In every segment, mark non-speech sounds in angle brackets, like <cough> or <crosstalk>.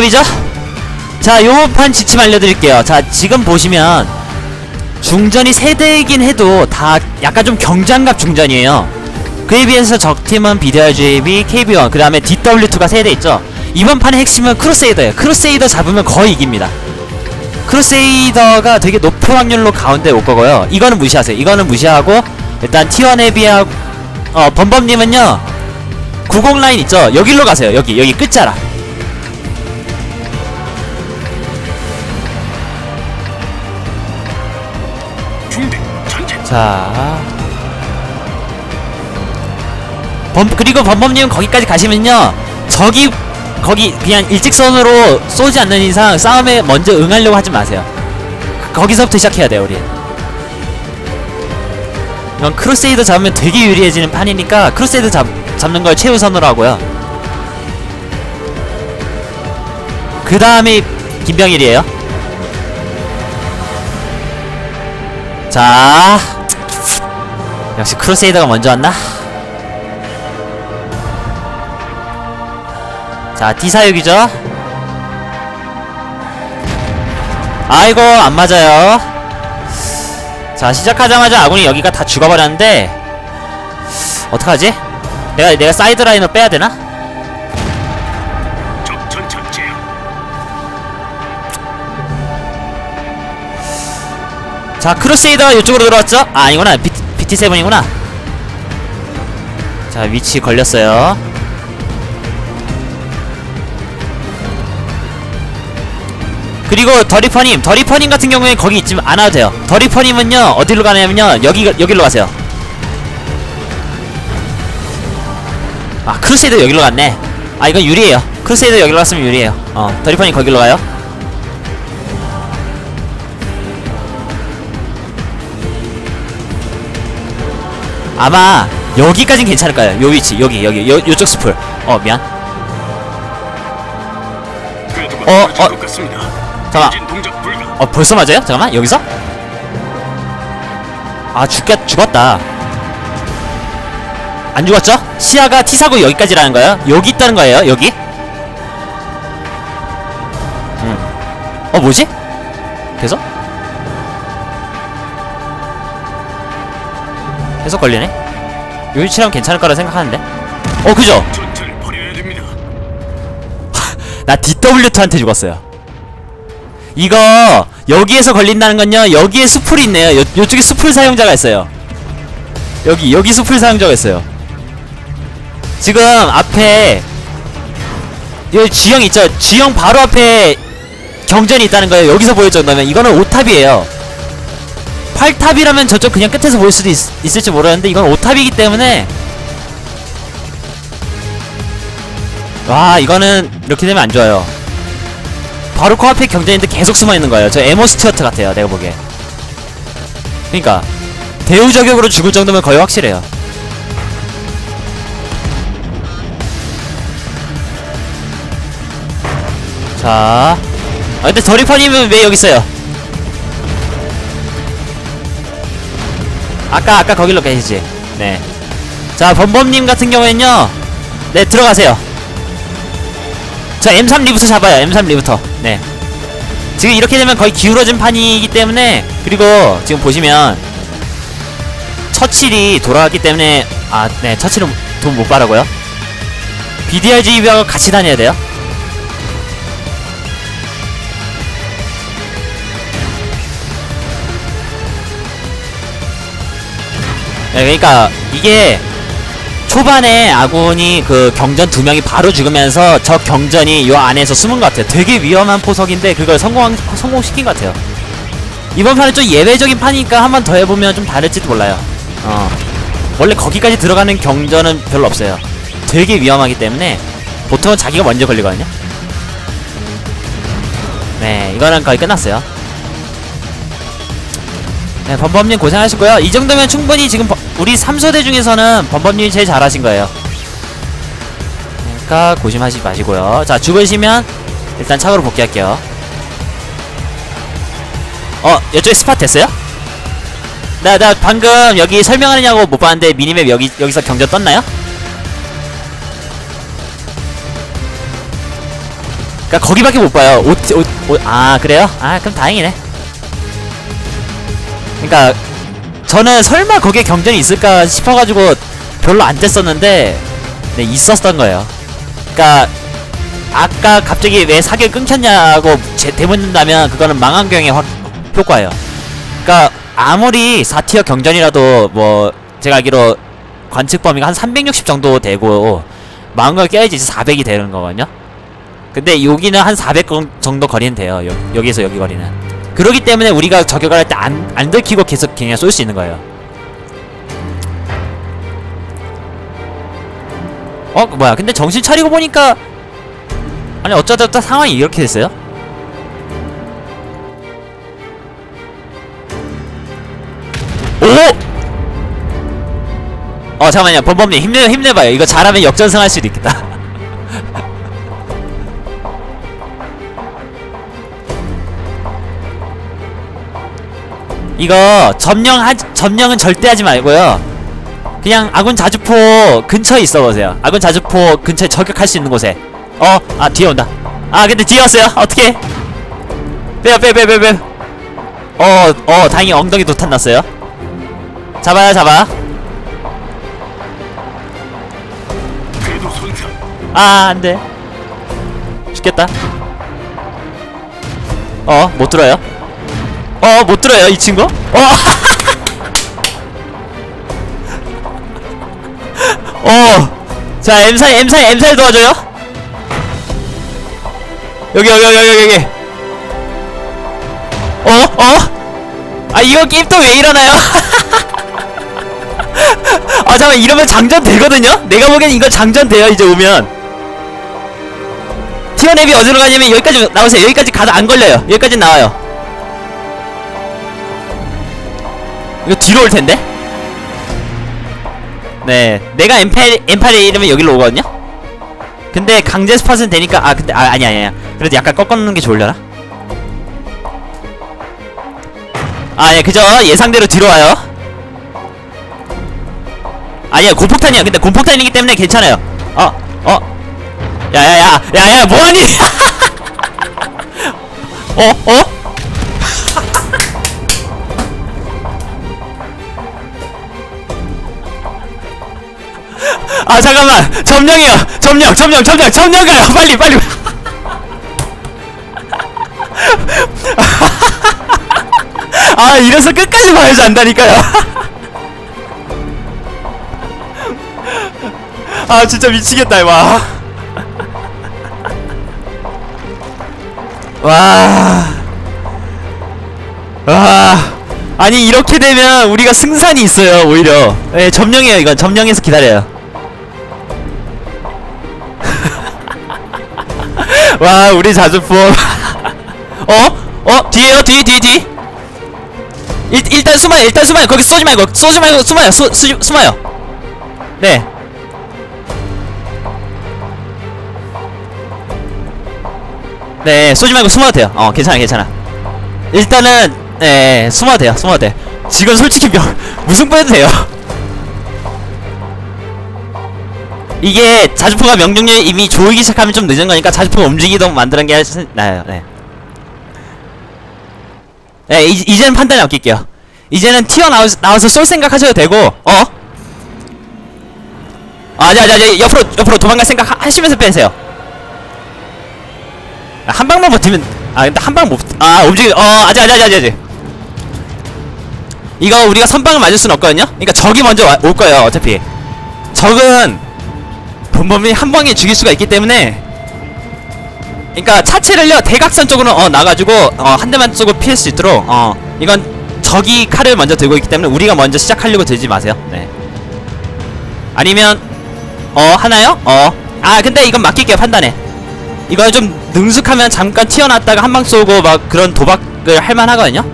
오탑이죠? 자, 요판 지침 알려드릴게요. 자, 지금 보시면 중전이 세대이긴 해도 다 약간 좀 경장갑 중전이에요. 그에 비해서 적팀은 BDRGB, KB1, 그 다음에 DW2가 세대 있죠? 이번 판의 핵심은 크루세이더예요. 크루세이더 잡으면 거의 이깁니다. 크루세이더가 되게 높은 확률로 가운데 올 거고요. 이거는 무시하세요. 이거는 무시하고 일단 T1 헤비하고 어 범범님은요 90 라인 있죠? 여기로 가세요. 여기 여기 끝자락. 자. 범 그리고 범범님은 거기까지 가시면요. 저기 거기 그냥 일직선으로 쏘지 않는 이상 싸움에 먼저 응하려고 하지 마세요. 거기서부터 시작해야 돼요, 우리. 이건 크루세이더 잡으면 되게 유리해지는 판이니까 크루세이더 잡, 잡는 걸 최우선으로 하고요. 그 다음이 김병일이에요. 자, 역시 크루세이더가 먼저 왔나? 자, D사육이죠? 아이고, 안 맞아요. 자, 시작하자마자 아군이 여기가 다 죽어버렸는데, 어떡하지? 내가, 내가 사이드 라인을 빼야 되나? 적 전차 제압 자, 크루세이더가 이쪽으로 들어왔죠? 아, 아니구나. 비, BT7이구나. 자, 위치 걸렸어요. 그리고 더리퍼님, 더리퍼님 같은 경우에 거기 있지 않아도 돼요. 더리퍼님은요, 어디로 가냐면요, 여기, 여기로 가세요. 아, 크루세이더 여기로 갔네. 아, 이건 유리해요. 크루세이더 여기로 갔으면 유리해요. 어, 더리퍼님 거기로 가요. 아마 여기까진 괜찮을 거예요. 요 위치, 여기, 여기, 요, 요쪽 스풀. 어, 미안. 어, 어. 불가 어, 벌써 맞아요? 잠깐만, 여기서? 아, 죽겠, 죽었다. 안 죽었죠? 시야가 T사고 여기까지라는 거예요? 여기 있다는 거예요, 여기? 음. 어, 뭐지? 계속? 계속 걸리네? 요 위치라면 괜찮을 거라 생각하는데? 어, 그죠? <laughs> 나 DW2한테 죽었어요. 이거 여기에서 걸린다는 건요. 여기에 수풀이 있네요. 요, 요쪽에 수풀 사용자가 있어요. 여기 여기 수풀 사용자가 있어요. 지금 앞에 여기 G형 있죠? G형 바로 앞에 경전이 있다는 거예요. 여기서 정도면 이거는 5탑이에요. 8탑이라면 저쪽 그냥 끝에서 보일 수도 있, 있을지 모르는데 이건 5탑이기 때문에 와 이거는 이렇게 되면 안 좋아요. 바로 코앞에 경쟁인데 계속 숨어 있는 거예요. 저 에모 스튜어트 같아요. 내가 보기에. 그러니까 대우 저격으로 죽을 정도면 거의 확실해요. 자, 아 근데 더리퍼님은 왜 여기 있어요? 아까 아까 거길로 계시지. 네. 자 범범님 같은 경우에는요. 네 들어가세요. 자 M3 리부터 잡아요 M3 리부터 네 지금 이렇게 되면 거의 기울어진 판이기 때문에 그리고 지금 보시면 처칠이 돌아왔기 때문에 아네 처칠은 돈못 받아고요 BDRGB하고 같이 다녀야 돼요 네, 그러니까 이게 초반에 아군이 그 경전 두 명이 바로 죽으면서 저 경전이 요 안에서 숨은 것 같아요. 되게 위험한 포석인데 그걸 성공 성공시킨 것 같아요. 이번 판은 좀 예외적인 판이니까 한 번 더 해보면 좀 다를지도 몰라요. 어 원래 거기까지 들어가는 경전은 별로 없어요. 되게 위험하기 때문에 보통은 자기가 먼저 걸리거든요. 네, 이거는 거의 끝났어요. 네, 범범님 고생하셨고요. 이 정도면 충분히 지금 버- 우리 3소대 중에서는 범범님이 제일 잘하신 거예요. 그러니까 고심하지 마시고요. 자, 죽으시면 일단 차고로 복귀할게요. 어, 이쪽에 스팟 됐어요? 나, 나 방금 여기 설명하느냐고 못 봤는데 미니맵 여기, 여기서 경전 떴나요? 그니까 거기밖에 못 봐요. 오, 오, 오, 아 그래요? 아 그럼 다행이네. 그니까 저는 설마 거기에 경전이 있을까 싶어가지고 별로 안 뗐었는데 네 있었던 거예요. 그니까 아까 갑자기 왜 사격 끊겼냐고 제, 대묻는다면 그거는 망원경의 확, 효과예요. 그니까 아무리 4티어 경전이라도 뭐 제가 알기로 관측 범위가 한 360 정도 되고 망원경 껴야지 이제 400이 되는 거거든요. 근데 여기는 한 400 정도 거리는 돼요. 여, 여기서 여기 거리는. 그러기 때문에 우리가 저격을 할 때 안 안 들키고 계속 그냥 쏠 수 있는 거예요. 어 뭐야? 근데 정신 차리고 보니까 아니 어쩌다 상황이 이렇게 됐어요? 오! 어 잠깐만요 범범님 힘내 힘내봐요 이거 잘하면 역전승 할 수도 있겠다 이거 점령 하 점령은 절대 하지 말고요. 그냥 아군 자주포 근처에 있어 보세요. 아군 자주포 근처에 저격할 수 있는 곳에. 어? 아 뒤에 온다. 아 근데 뒤에 왔어요. 어떻게 빼요 빼요 빼요 빼요. 어어 다행히 엉덩이 도탄 났어요. 잡아요 잡아. 아 안돼. 죽겠다. 어 못 들어요 어 못 들어요 이 친구 어 <laughs> 어. 자, M4, M4, M4 도와줘요. 여기, 여기, 여기, 여기, 여기. 어? 어? 아, 이거 게임 또 왜 이러나요? <laughs> 아, 잠깐 이러면 장전 되거든요? 내가 보기엔 이거 장전 돼요, 이제 오면. 티어랩이 어디로 가냐면 여기까지 나오세요. 여기까지 가도 안 걸려요. 여기까지 나와요. 이거 뒤로 올 텐데? 네, 내가 M8, M8에 이러면 여기로 오거든요? 근데 강제 스팟은 되니까, 아, 근데, 아, 아니, 아니, 아니. 그래도 약간 꺾어놓는 게 좋으려나? 아, 예, 그저 예상대로 뒤로 와요. 아니야, 곰폭탄이야. 근데 곰폭탄이기 때문에 괜찮아요. 어, 어. 야, 야, 야, 야, 야, 뭐하니? <laughs> 어, 어? 아 잠깐만. 점령이요. 점령 점령 점령 점령 가요. 빨리 빨리. <laughs> 아 이래서 끝까지 봐야지 안다니까요. <laughs> 아 진짜 미치겠다 와 <laughs> 와. 와. 아니 이렇게 되면 우리가 승산이 있어요 오히려. 예 점령해요 이건. 점령해서 기다려요 와 우리 자주포 <laughs> 어? 어? 뒤에요 뒤 뒤 뒤 일, 일단 숨어요 일단 숨어요 거기 쏘지 말고 쏘지 말고 숨어요 쏘, 수, 숨어요 네 네, 쏘지 말고 숨어도 돼요. 어, 괜찮아, 괜찮아. 일단은, 네, 숨어도 돼요, 숨어도 돼. 지금 솔직히 명, <laughs> 무슨 뻔해도 돼요. 이게 자주포가 명중률 이미 조이기 시작하면 좀 늦은 거니까 자주포가 움직이도록 만드는 게 나아요, 네. 네, 이, 이제는 판단에 맡길게요. 이제는 튀어나와, 나와서 쏠 생각 하셔도 되고, 어? 아, 자, 자, 자, 옆으로, 옆으로 도망갈 생각 하, 하시면서 빼세요. 아, 한 방만 버티면 아 근데 한 방 못아 움직이 어 아직 이거 우리가 선방을 맞을 순 없거든요 그러니까 적이 먼저 와, 올 거예요 어차피 적은 본범이 한 방에 죽일 수가 있기 때문에 그러니까 차체를요 대각선 쪽으로 어 나가지고 어 한 대만 쏘고 피할 수 있도록 어 이건 적이 칼을 먼저 들고 있기 때문에 우리가 먼저 시작하려고 들지 마세요. 네. 아니면 어 하나요? 어아 근데 이건 맡길게요 판단에. 이거 좀 능숙하면 잠깐 튀어났다가 한 방 쏘고 막 그런 도박을 할만하거든요.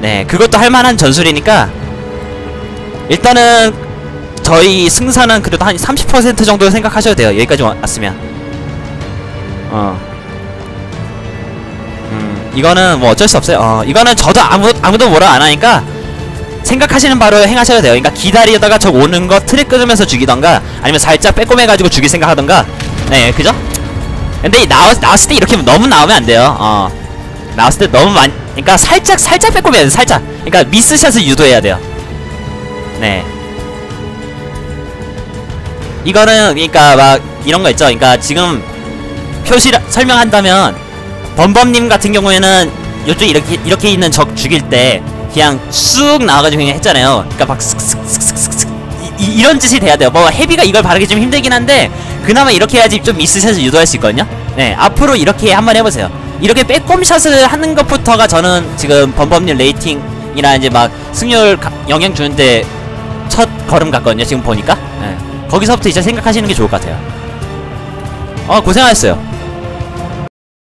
네, 그것도 할만한 전술이니까. 일단은 저희 승산은 그래도 한 30% 정도 생각하셔도 돼요. 여기까지 와- 왔으면. 어. 음, 이거는 뭐 어쩔 수 없어요. 어, 이거는 저도 아무 아무도 뭐라 안 하니까 생각하시는 바로 행하셔도 돼요. 그러니까 기다리다가 저 오는 거 트랙 끊으면서 죽이던가 아니면 살짝 빼꼼해가지고 죽일 생각하던가. 네, 그죠? 근데 이 나왔, 나왔을 때 이렇게 너무 나오면 안 돼요 어 나왔을 때 너무 많이 그러니까 살짝 살짝 빼꼼해야 돼 살짝 그러니까 미스샷을 유도해야 돼요 네 이거는 그러니까 막 이런 거 있죠 그러니까 지금 표시 설명한다면 범범님 같은 경우에는 요쪽 이렇게 이렇게 있는 적 죽일 때 그냥 쑥 나와가지고 그냥 했잖아요. 그러니까 막 슥슥슥슥슥슥 이, 이- 이런 짓이 돼야 돼요. 뭐 헤비가 이걸 바르기 좀 힘들긴 한데 그나마 이렇게 해야지 좀 미스샷을 유도할 수 있거든요. 네 앞으로 이렇게 한번 해보세요. 이렇게 빼꼼샷을 하는 것부터가 저는 지금 범범님 레이팅이나 이제 막 승률 가- 영향 주는데 첫 걸음 같거든요. 지금 보니까 네. 거기서부터 이제 생각하시는 게 좋을 것 같아요. 어 고생하셨어요.